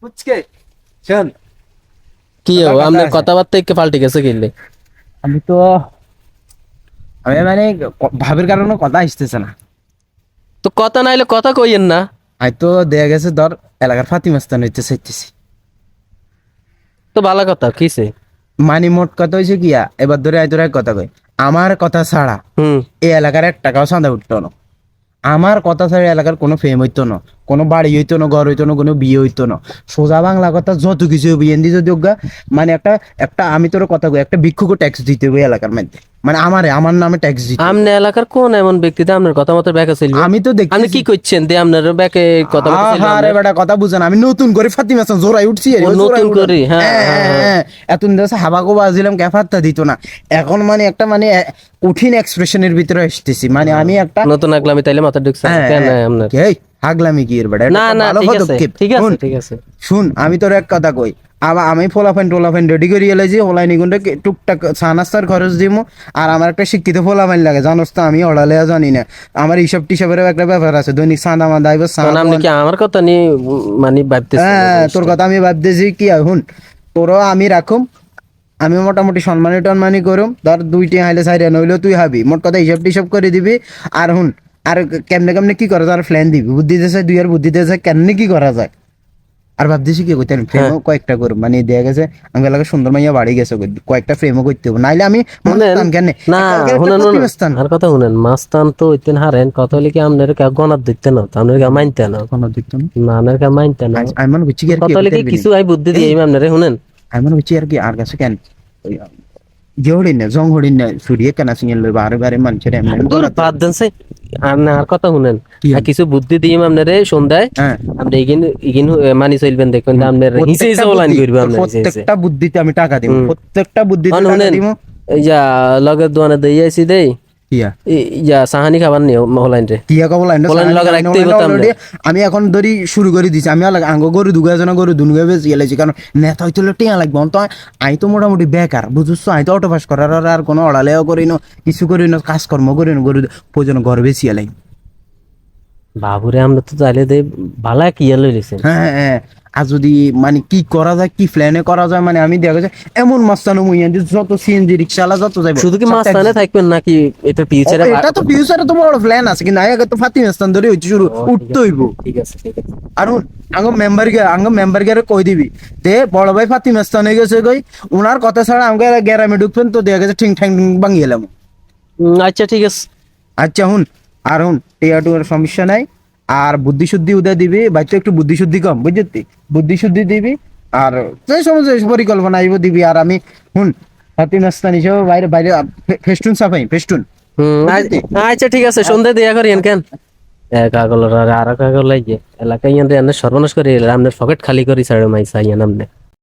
শোন। কি আপনার কথাবার্তা একটু পাল্টে গেছে কিনলে আমি তো আমি মানে ভাবের কারণে কথা আসতেছে না। তো কথা নাইলে কথা কইয়েন না। আমি তো দেয়া গেছে ধর এলাকার ফাতিমাস্তান হইতে চাইতেছি। তো ভালো কথা কিসে? মানে মোট কথা হয়েছে কিয়া এবার ধরে আই তোর এক কথা কই। আমার কথা ছাড়া এই এলাকার এক টাকাও চাঁদা উঠতো না। আমার কথা ছাড়া এলাকার কোনো ফেম হইতো না। কোনো বাড়ি হইতো না ঘর হইতো না কোনো বিয়ে হইতো না। সোজা বাংলা কথা যত কিছু দি যদি হোক মানে একটা একটা আমি তোর কথা কই একটা ভিক্ষুকও ট্যাক্স দিতে হবে এলাকার মধ্যে। মানে আমারে আমার নামে ট্যাক্স দিতে হবে। আমনে এলাকার কোন এমন ব্যক্তি ব্যক্তিতে আপনার কথা মতো ব্যাকে চলবে? আমি তো দেখি আপনি কি করছেন দিয়ে আপনার ব্যাকে কথা মতো চলবে? আরে বেটা কথা বুঝেন আমি নতুন করে ফাতিমা হাসান জোরাই উঠছি নতুন করে, হ্যাঁ, হ্যাঁ, হ্যাঁ, হ্যাঁ। এতদিন ধরে হাবাগো বাজিলাম ক্যাফারটা দিত না। এখন মানে একটা মানে কঠিন এক্সপ্রেশনের ভিতরে আসতেছি। মানে আমি একটা নতুন আগলামি তাইলে মাথা ঢুকছে কেন। আপনার হাগলামি কি এর বেটা না না ঠিক আছে ঠিক আছে শুন, আমি তোর এক কথা কই। আবার আমি ফোলাফাইন টোলাফাইন রেডি করে এলাইছি ওলাই নিগুন্ডে টুকটাক সানাস্তার খরচ দিমু। আর আমার একটা শিক্ষিত ফোলাফাইন লাগে জানোস তো আমি অড়ালে জানি না। আমার হিসাব টিসাবের একটা ব্যাপার আছে দৈনিক সাদা মাদা আইব কি আমার কথা নিয়ে মানে ভাবতেছেন? হ্যাঁ তোর কথা আমি ভাবতেছি কি হুন তোরও আমি রাখুম আমি মোটামুটি সম্মানী টনমানি করুম। ধর দুইটি হাইলে সাইডে নইলেও তুই হাবি মোট কথা হিসাব টিসাব করে দিবি। আর হুন আর কেমনে কেমনে কি করা যায় আর প্ল্যান দিবি? বুদ্ধি দিয়েছে দুই আর বুদ্ধি দিয়েছে কেমনে কি করা যায়? আর ভাবতেছি কি করতে ফ্রেমও কয়েকটা করুম মানে দেখা গেছে আমি এলাকা সুন্দর মাইয়া বাড়ি গেছে কয়েকটা ফ্রেমও করতে হবে। নাইলে আমি মাস্তান কেন না আর কথা শুনেন মাস্তান তো হইতেন হারেন কথা হলে কি আপনার কে গণাত দিতে না তো আপনার কে মানতে না। কোনো দেখতো না? আপনার কে মানতে না। আমি মনে করছি কি কথা হলে কি কিছু আই বুদ্ধি দিয়ে আপনারে শুনেন। আমি মনে করছি আর কি আর কাছে কেন? যে না জং হরিণ না সুরিয়ে কেন সিঙ্গেল বারে বারে মানুষের এমনি বাদ দেন সে আর আর কথা শুনেন। আর কিছু বুদ্ধি দিয়ে আপনারে সন্ধ্যায়। হ্যাঁ। আপনি ইগিন ইগিন মানি চলবেন দেখুন আপনার হিসে হিসে করবে হিসে হিসে। প্রত্যেকটা বুদ্ধিতে আমি টাকা দিব প্রত্যেকটা বুদ্ধি টাকা দিব এই যা লগের দোকানে দিয়ে আইছি দেই। সাহানি খাবার নিও কিয়া কব লাইন লগে। আমি এখন ধরি শুরু করে দিছি। আমি আঙ্গ গরু দুগা জন গরু দুনুগে বেশি গেলেছি কারণ নেতা হইতে টিয়া লাগবে। তো আমি তো মোটামুটি বেকার বুঝছ আমি তো অটো পাস করার আর- কোনো অড়ালেও করি না কিছু করি না কাজকর্ম করি না গরু প্রয়োজন ঘর বেশি এলাই বাবুরে আমরা তো দে ভালা কি লই হ্যাঁ, হ্যাঁ আর যদি মানে কি করা যায় কি প্ল্যানে করা যায় মানে আমি দেখা যায় এমন মাস্তানো মুইয়া যে যত সিএনজি রিক্সাওয়ালা যত যাইব। শুধু কি মাস্তানে থাকবেন নাকি এটা ফিউচারে এটা তো ফিউচারে তো বড় প্ল্যান আছে কিন্তু আগে তো ফাতি মাস্তান ধরে হইছে শুরু উঠতে হইব। ঠিক আছে ঠিক আছে। আর আঙ্গ মেম্বার গে আঙ্গ মেম্বার গে কই দিবি? তে বড় ভাই ফাতি মাস্তান হয়ে গেছে কই উনার কথা ছাড়া আমাকে গ্যারামে ঢুকবেন তো দেখা গেছে ঠিং ঠ্যাং ভাঙিয়ে এলাম। আচ্ছা ঠিক আছে। আচ্ছা হুন আর হুন টিয়া টুয়ার সমস্যা নাই। আর বুদ্ধি শুদ্ধি উদয় দিবি বাচ্চা একটু বুদ্ধি শুদ্ধি কম বুঝলি? বুদ্ধি শুদ্ধি দিবি আর তুই সমস্ত পরিকল্পনা আইব দিবি। আর আমি হুন হাতি নাস্তান হিসেবে বাইরে বাইরে ফেস্টুন সাফাই ফেস্টুন আচ্ছা ঠিক আছে সন্ধ্যা দিয়া করিয়েন কেন কাগল আর কাগল লাগে। এলাকায় ইয়ান সর্বনাশ করে আমনে পকেট খালি করি স্যার মাইসা ইয়ান আমনে।